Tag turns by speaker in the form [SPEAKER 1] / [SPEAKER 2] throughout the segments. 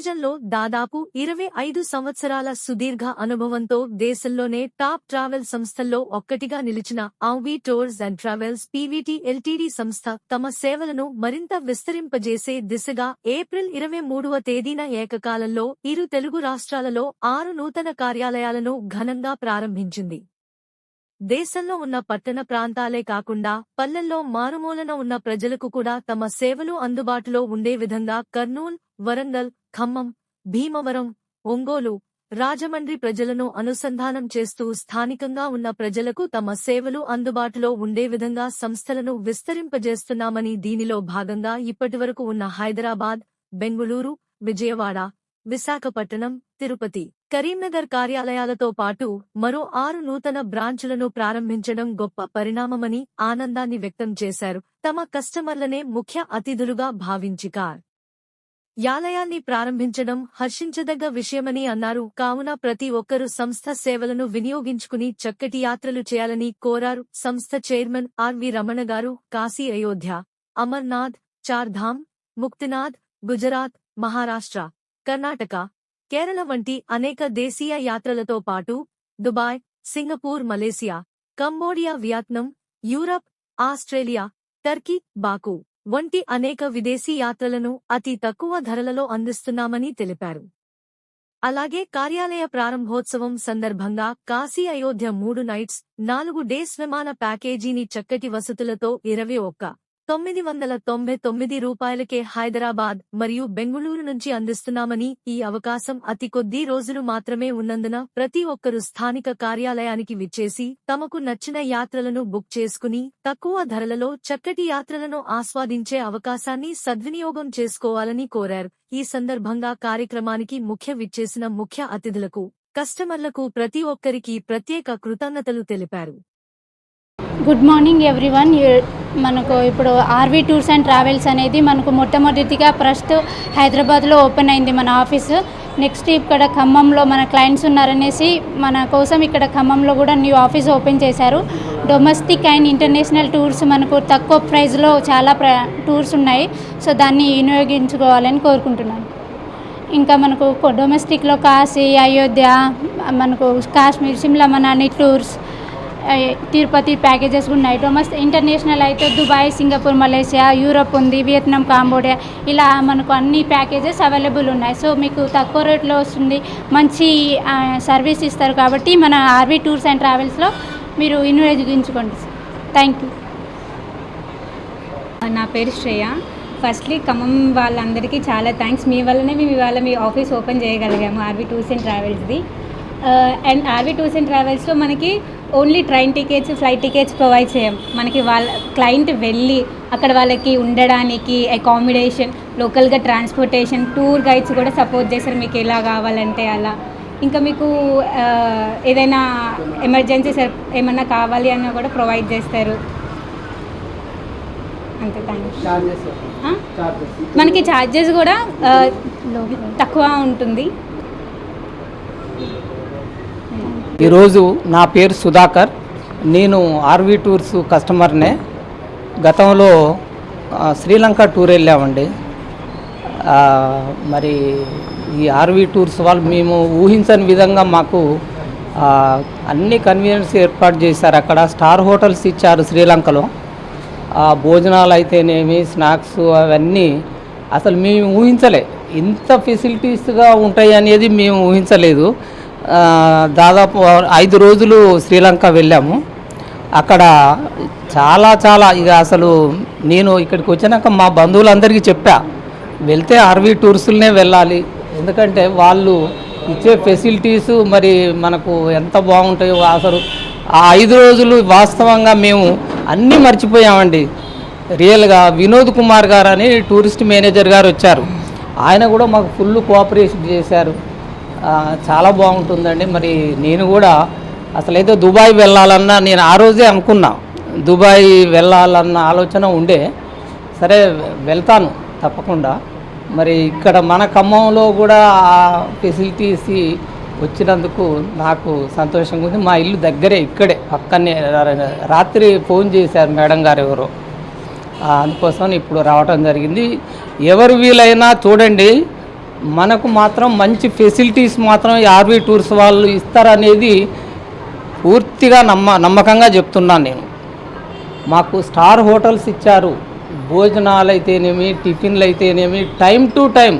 [SPEAKER 1] టూరిజంలో దాదాపు ఇరవై ఐదు సంవత్సరాల సుదీర్ఘ అనుభవంతో దేశంలోనే టాప్ ట్రావెల్ సంస్థల్లో ఒక్కటిగా నిలిచిన Avi tours and travels PVT LTD సంస్థ తమ సేవలను మరింత విస్తరింపజేసే దిశగా ఏప్రిల్ ఇరవై మూడవ తేదీన ఏకకాలంలో ఇరు తెలుగు రాష్ట్రాలలో ఆరు నూతన కార్యాలయాలను ఘనంగా ప్రారంభించింది. దేశంలో ఉన్న పట్టణ ప్రాంతాలే కాకుండా పల్లెల్లో మారుమూలన ఉన్న ప్రజలకు కూడా తమ సేవలు అందుబాటులో ఉండే విధంగా కర్నూల్ వరంగల్ ఖమ్మం భీమవరం ఒంగోలు రాజమండ్రి ప్రజలను అనుసంధానం చేస్తూ స్థానికంగా ఉన్న ప్రజలకు తమ సేవలు అందుబాటులో ఉండే విధంగా సంస్థలను విస్తరింపజేస్తున్నామని దీనిలో భాగంగా ఇప్పటివరకు ఉన్న హైదరాబాద్ బెంగుళూరు విజయవాడ విశాఖపట్నం తిరుపతి కరీంనగర్ కార్యాలయాలతో పాటు మరో ఆరు నూతన బ్రాంచులను ప్రారంభించడం గొప్ప పరిణామమని ఆనందాన్ని వ్యక్తం చేశారు. తమ కస్టమర్లనే ముఖ్య అతిథులుగా భావించి కార్ యాలయాన్ని ప్రారంభించడం హర్షించదగ్గ విషయమని అన్నారు. కావున ప్రతి ఒక్కరూ సంస్థ సేవలను వినియోగించుకుని చక్కటి యాత్రలు చేయాలని కోరారు. సంస్థ చైర్మన్ ఆర్వి రమణ గారు కాశీ అయోధ్య అమర్నాథ్ చార్ధామ్ ముక్తినాథ్ గుజరాత్ మహారాష్ట్ర కర్ణాటక కేరళ వంటి అనేక దేశీయ యాత్రలతో పాటు Dubai Singapore Malaysia Cambodia Vietnam Europe Australia Turkey Baku వంటి అనేక విదేశీ యాత్రలను అతి తక్కువ ధరలలో అందిస్తున్నామని తెలిపారు. అలాగే కార్యాలయ ప్రారంభోత్సవం సందర్భంగా కాశీ అయోధ్య మూడు నైట్స్ నాలుగు డేస్ విమాన ప్యాకేజీని చక్కటి వసతులతో ఇరవై ఒక్క తొమ్మిది వందల తొంభై తొమ్మిది రూపాయలకే హైదరాబాద్ మరియు బెంగుళూరు నుంచి అందిస్తున్నామని ఈ అవకాశం అతి కొద్ది రోజులు మాత్రమే ఉన్నందున ప్రతి ఒక్కరూ స్థానిక కార్యాలయానికి విచ్చేసి తమకు నచ్చిన యాత్రలను బుక్ చేసుకుని తక్కువ ధరలలో చక్కటి యాత్రలను ఆస్వాదించే అవకాశాన్ని సద్వినియోగం చేసుకోవాలని కోరారు. ఈ సందర్భంగా కార్యక్రమానికి ముఖ్య విచ్చేసిన ముఖ్య అతిథులకు కస్టమర్లకు ప్రతి ఒక్కరికి ప్రత్యేక కృతజ్ఞతలు తెలిపారు.
[SPEAKER 2] గుడ్ మార్నింగ్ ఎవ్రీవన్ మనకు ఇప్పుడు ఆర్వీ టూర్స్ అండ్ ట్రావెల్స్ అనేది మనకు మొట్టమొదటిగా ప్రస్తుత హైదరాబాద్లో ఓపెన్ అయింది మన ఆఫీసు. నెక్స్ట్ ఇక్కడ ఖమ్మంలో మన క్లయింట్స్ ఉన్నారనేసి మన కోసం ఇక్కడ ఖమ్మంలో కూడా న్యూ ఆఫీస్ ఓపెన్ చేశారు. డొమెస్టిక్ అండ్ ఇంటర్నేషనల్ టూర్స్ మనకు తక్కువ ప్రైస్లో చాలా ప్ర టూర్స్ ఉన్నాయి. సో దాన్ని వినియోగించుకోవాలని కోరుకుంటున్నాను. ఇంకా మనకు డొమెస్టిక్లో కాశీ అయోధ్య మనకు కాశ్మీర్ సిమ్లా మనాలి టూర్స్ తిరుపతి ప్యాకేజెస్ ఉన్నాయి. డొమెస్ ఇంటర్నేషనల్ అయితే దుబాయ్ సింగపూర్ మలేషియా యూరప్ ఉంది వియత్నాం కాంబోడియా ఇలా మనకు అన్ని ప్యాకేజెస్ అవైలబుల్ ఉన్నాయి. సో మీకు తక్కువ రేట్లో వస్తుంది. మంచి సర్వీస్ ఇస్తారు కాబట్టి మన ఆర్వీ టూర్స్ అండ్ ట్రావెల్స్లో మీరు వినియోగించుకోండి. థ్యాంక్ యూ
[SPEAKER 3] నా పేరు శ్రేయ. ఫస్ట్లీ ఖమ్మం వాళ్ళందరికీ చాలా థ్యాంక్స్ మీ వల్లనే మేము ఇవాళ మీ ఆఫీస్ ఓపెన్ చేయగలిగాము ఆర్వీ టూర్స్ అండ్ ట్రావెల్స్ది అండ్ ఆర్వీ టూర్స్ అండ్ ట్రావెల్స్లో మనకి only train tickets flight tickets provide చేయం. మనకి వాళ్ళ క్లయింట్ వెళ్ళి అక్కడ వాళ్ళకి ఉండడానికి అకామిడేషన్ లోకల్గా ట్రాన్స్పోర్టేషన్ టూర్ గైడ్స్ కూడా సపోర్ట్ చేస్తారు. మీకు ఎలా కావాలంటే అలా. ఇంకా మీకు ఏదైనా ఎమర్జెన్సీ ఏమన్నా కావాలి అన్నా కూడా ప్రొవైడ్ చేస్తారు. అంతే?
[SPEAKER 4] చార్జెస్
[SPEAKER 3] మనకి ఛార్జెస్ కూడా తక్కువ ఉంటుంది.
[SPEAKER 4] ఈరోజు నా పేరు సుధాకర్. నేను ఆర్వీ టూర్స్ కస్టమర్నే. గతంలో శ్రీలంక టూర్ వెళ్ళామండి. మరి ఈ ఆర్వీ టూర్స్ వాళ్ళు మేము ఊహించని విధంగా మాకు అన్ని కన్వీనియన్స్ ఏర్పాటు చేశారు. అక్కడ స్టార్ హోటల్స్ ఇచ్చారు శ్రీలంకలో. భోజనాలు అయితేనేమి స్నాక్స్ అవన్నీ అసలు మేము ఊహించలే. ఇంత ఫెసిలిటీస్గా ఉంటాయి అనేది మేము ఊహించలేదు. దాదాపు ఐదు రోజులు శ్రీలంక వెళ్ళాము. అక్కడ చాలా చాలా ఇక అసలు నేను ఇక్కడికి వచ్చినాక మా బంధువులందరికీ చెప్పా వెళ్తే ఆర్వీ టూర్స్లనే వెళ్ళాలి. ఎందుకంటే వాళ్ళు ఇచ్చే ఫెసిలిటీస్ మరి మనకు ఎంత బాగుంటాయో అసలు ఆ ఐదు రోజులు వాస్తవంగా మేము అన్నీ మర్చిపోయామండి. రియల్గా వినోద్ కుమార్ గారు అని టూరిస్ట్ మేనేజర్ గారు వచ్చారు. ఆయన కూడా మాకు ఫుల్ కోఆపరేషన్ చేశారు. చాలా బాగుంటుందండి. మరి నేను కూడా అసలైతే దుబాయ్ వెళ్ళాలన్నా నేను ఆ రోజే అనుకున్నా. దుబాయ్ వెళ్ళాలన్న ఆలోచన ఉండే. సరే వెళ్తాను తప్పకుండా. మరి ఇక్కడ మన ఖమ్మంలో కూడా ఆ ఫెసిలిటీస్ వచ్చినందుకు నాకు సంతోషంగా ఉంది. మా ఇల్లు దగ్గరే ఇక్కడే. పక్కనే రాత్రి ఫోన్ చేశారు మేడం గారు ఎవరో. అందుకోసం ఇప్పుడు రావటం జరిగింది. ఎవరు వీలైనా చూడండి. మనకు మాత్రం మంచి ఫెసిలిటీస్ మాత్రం ఆర్వీ టూర్స్ వాళ్ళు ఇస్తారనేది పూర్తిగా నమ్మ నమ్మకంగా చెప్తున్నాను నేను. మాకు స్టార్ హోటల్స్ ఇచ్చారు. భోజనాలు అయితేనేమి టిఫిన్లు అయితేనేమి టైం టు టైం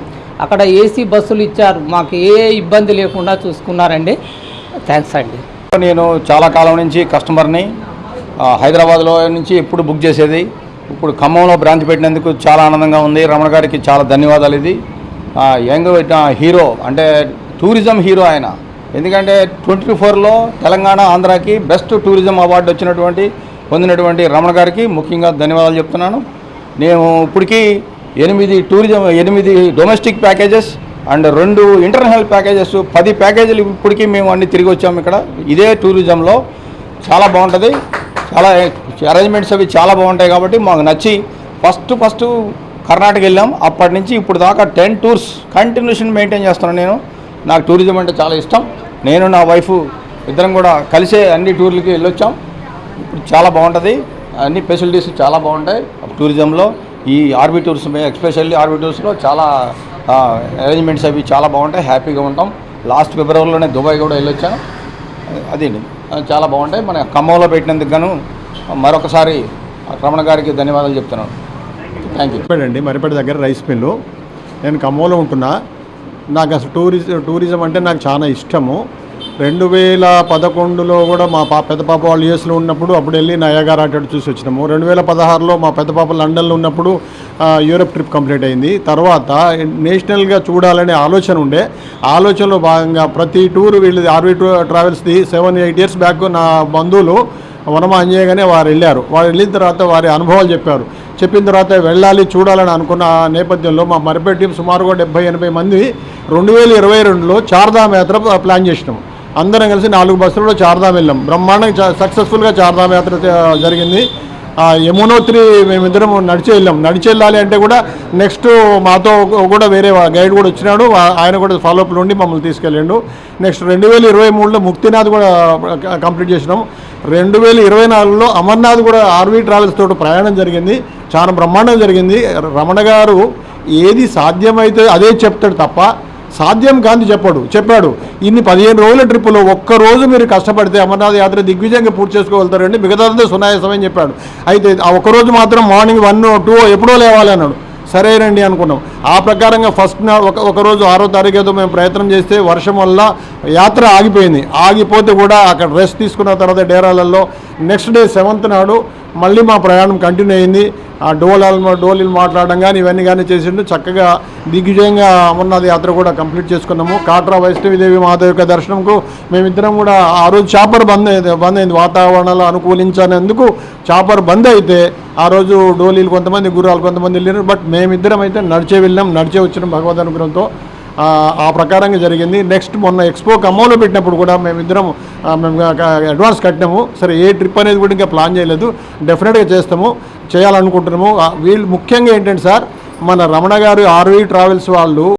[SPEAKER 4] అక్కడ ఏసీ బస్సులు ఇచ్చారు. మాకు ఏ ఇబ్బంది లేకుండా చూసుకున్నారండి. థ్యాంక్స్ అండి.
[SPEAKER 5] నేను చాలా కాలం నుంచి కస్టమర్ని హైదరాబాద్లో నుంచి ఎప్పుడు బుక్ చేసేది ఇప్పుడు ఖమ్మంలో బ్రాంచ్ పెట్టినందుకు చాలా ఆనందంగా ఉంది. రమణ గారికి చాలా ధన్యవాదాలు ఇది. యంగ్ హీరో అంటే టూరిజం హీరో ఆయన. ఎందుకంటే ట్వంటీ ఫోర్లో తెలంగాణ ఆంధ్రాకి బెస్ట్ టూరిజం అవార్డు వచ్చినటువంటి పొందినటువంటి రమణ గారికి ముఖ్యంగా ధన్యవాదాలు చెప్తున్నాను. నేను ఇప్పటికీ ఎనిమిది టూరిజం ఎనిమిది డొమెస్టిక్ ప్యాకేజెస్ అండ్ రెండు ఇంటర్నల్ ప్యాకేజెస్ పది ప్యాకేజీలు ఇప్పటికీ మేము అన్ని తిరిగి వచ్చాము ఇక్కడ. ఇదే టూరిజంలో చాలా బాగుంటుంది. చాలా అరేంజ్మెంట్స్ అవి చాలా బాగుంటాయి కాబట్టి మాకు నచ్చి ఫస్ట్ ఫస్ట్ కర్ణాటక వెళ్ళాం. అప్పటి నుంచి ఇప్పుడు దాకా టెన్ టూర్స్ కంటిన్యూషన్ మెయింటైన్ చేస్తున్నాను నేను. నాకు టూరిజం అంటే చాలా ఇష్టం. నేను నా వైఫ్ ఇద్దరం కూడా కలిసే అన్ని టూర్లకి వెళ్ళొచ్చాం. ఇప్పుడు చాలా బాగుంటుంది. అన్ని ఫెసిలిటీస్ చాలా బాగుంటాయి. టూరిజంలో ఈ ఆర్బీ టూర్స్ ఎక్స్పెషల్లీ ఆర్బీ టూర్స్లో చాలా అరేంజ్మెంట్స్ అవి చాలా బాగుంటాయి. హ్యాపీగా ఉంటాం. లాస్ట్ ఫిబ్రవరిలోనే దుబాయ్ కూడా వెళ్ళొచ్చాను. అదేండి చాలా బాగుంటాయి. మన ఖమ్మంలో పెట్టినందుకు గాను మరొకసారి రమణ గారికి ధన్యవాదాలు చెప్తున్నాను. థ్యాంక్ యూ
[SPEAKER 6] చెప్పాడండి మరిపేట దగ్గర రైస్ మిల్లు. నేను ఖమ్మంలో ఉంటున్నా. నాకు అసలు టూరిజం టూరిజం అంటే నాకు చాలా ఇష్టము. రెండు వేల పదకొండులో కూడా మా పా పెద్ద పాప వాళ్ళు యూఎస్లో ఉన్నప్పుడు అప్పుడు వెళ్ళి నయాగార్ అటు చూసి వచ్చినాము. రెండు వేల పదహారులో మా పెద్ద పాప లండన్లో ఉన్నప్పుడు యూరప్ ట్రిప్ కంప్లీట్ అయింది. తర్వాత నేషనల్గా చూడాలనే ఆలోచన ఉండే. ఆలోచనలో భాగంగా ప్రతి టూర్ వీళ్ళది ఆర్వీ టూ ట్రావెల్స్ది సెవెన్ ఎయిట్ ఇయర్స్ బ్యాక్ నా బంధువులు వనమ అంజయ్యగానే వారు వెళ్ళారు. వారు వెళ్ళిన తర్వాత వారి అనుభవాలు చెప్పారు. చెప్పిన తర్వాత వెళ్ళాలి చూడాలని అనుకున్న నేపథ్యంలో మా మరిపేట టీం సుమారుగా డెబ్బై ఎనభై మంది రెండు వేల ఇరవై రెండులో చార్ధామ్ యాత్ర ప్లాన్ చేసినాం. అందరం కలిసి నాలుగు బస్సులలో చార్ధామ్ వెళ్ళాం. బ్రహ్మాండంగా సక్సెస్ఫుల్గా చార్ధామ్ యాత్ర జరిగింది. ఆ యమునోత్రి మేమిద్దరం నడిచి వెళ్ళాం. నడిచి వెళ్ళాలి అంటే కూడా నెక్స్ట్ మాతో కూడా వేరే గైడ్ కూడా వచ్చినాడు. ఆయన కూడా ఫాలోఅప్లో ఉండి మమ్మల్ని తీసుకెళ్ళాడు. నెక్స్ట్ రెండు వేల ఇరవై మూడులో ముక్తినాథ్ కూడా కంప్లీట్ చేసినాం. రెండు వేల ఇరవై నాలుగులో అమర్నాథ్ కూడా ఆర్వీ ట్రావెల్స్ తోటి ప్రయాణం జరిగింది. చాలా బ్రహ్మాండం జరిగింది. రమణ గారు ఏది సాధ్యమైతే అదే చెప్తాడు తప్ప సాధ్యం కాంతి చెప్పాడు. చెప్పాడు ఇన్ని పదిహేను రోజుల ట్రిప్పులో ఒక్క రోజు మీరు కష్టపడితే అమర్నాథ్ యాత్ర దిగ్విజయంగా పూర్తి చేసుకోగలుగుతారండి. మిగతాదంతా సునాయాసమని చెప్పాడు. అయితే ఆ ఒక్క రోజు మాత్రం మార్నింగ్ వన్ టూ ఎప్పుడో లేవాలి అన్నాడు. సరేనండి అనుకున్నాం. ఆ ప్రకారంగా ఫస్ట్ ఒక ఒకరోజు ఆరో తారీఖు ఏదో మేము ప్రయత్నం చేస్తే వర్షం వల్ల యాత్ర ఆగిపోయింది. ఆగిపోతే కూడా అక్కడ రెస్ట్ తీసుకున్న తర్వాత డేరాలలో నెక్స్ట్ డే సెవెంత్ నాడు మళ్ళీ మా ప్రయాణం కంటిన్యూ అయింది. ఆ డోలాలు డోలీలు మాట్లాడడం కానీ ఇవన్నీ కానీ చేసిండు. చక్కగా దిగ్విజయంగా అమర్నాథ్ యాత్ర కూడా కంప్లీట్ చేసుకున్నాము. కాట్రా వైష్ణవిదేవి మాధవ్ యొక్క దర్శనంకు మేమిద్దరం కూడా ఆ రోజు చాపర్ బంద్ అయింది బంద్ అయింది. వాతావరణాలు అనుకూలించనందుకు చాపర్ బంద్ అయితే ఆ రోజు డోలీలు కొంతమంది గుర్రాలు కొంతమంది వెళ్ళారు బట్ మేమిద్దరం అయితే నడిచే వెళ్ళాం నడిచే వచ్చినాం భగవద్ అనుగ్రహంతో. ఆ, ప్రకారంగా జరిగింది. నెక్స్ట్ మొన్న ఎక్స్పో కమ్మోలో పెట్టినప్పుడు కూడా మేమిద్దరం మేము అడ్వాన్స్ కట్టినాము. సరే ఏ ట్రిప్ అనేది కూడా ఇంకా ప్లాన్ చేయలేదు. డెఫినెట్గా చేస్తాము చేయాలనుకుంటున్నాము. వీళ్ళు ముఖ్యంగా ఏంటంటే సార్ మన రమణ గారు ఆర్వీ ట్రావెల్స్ వాళ్ళు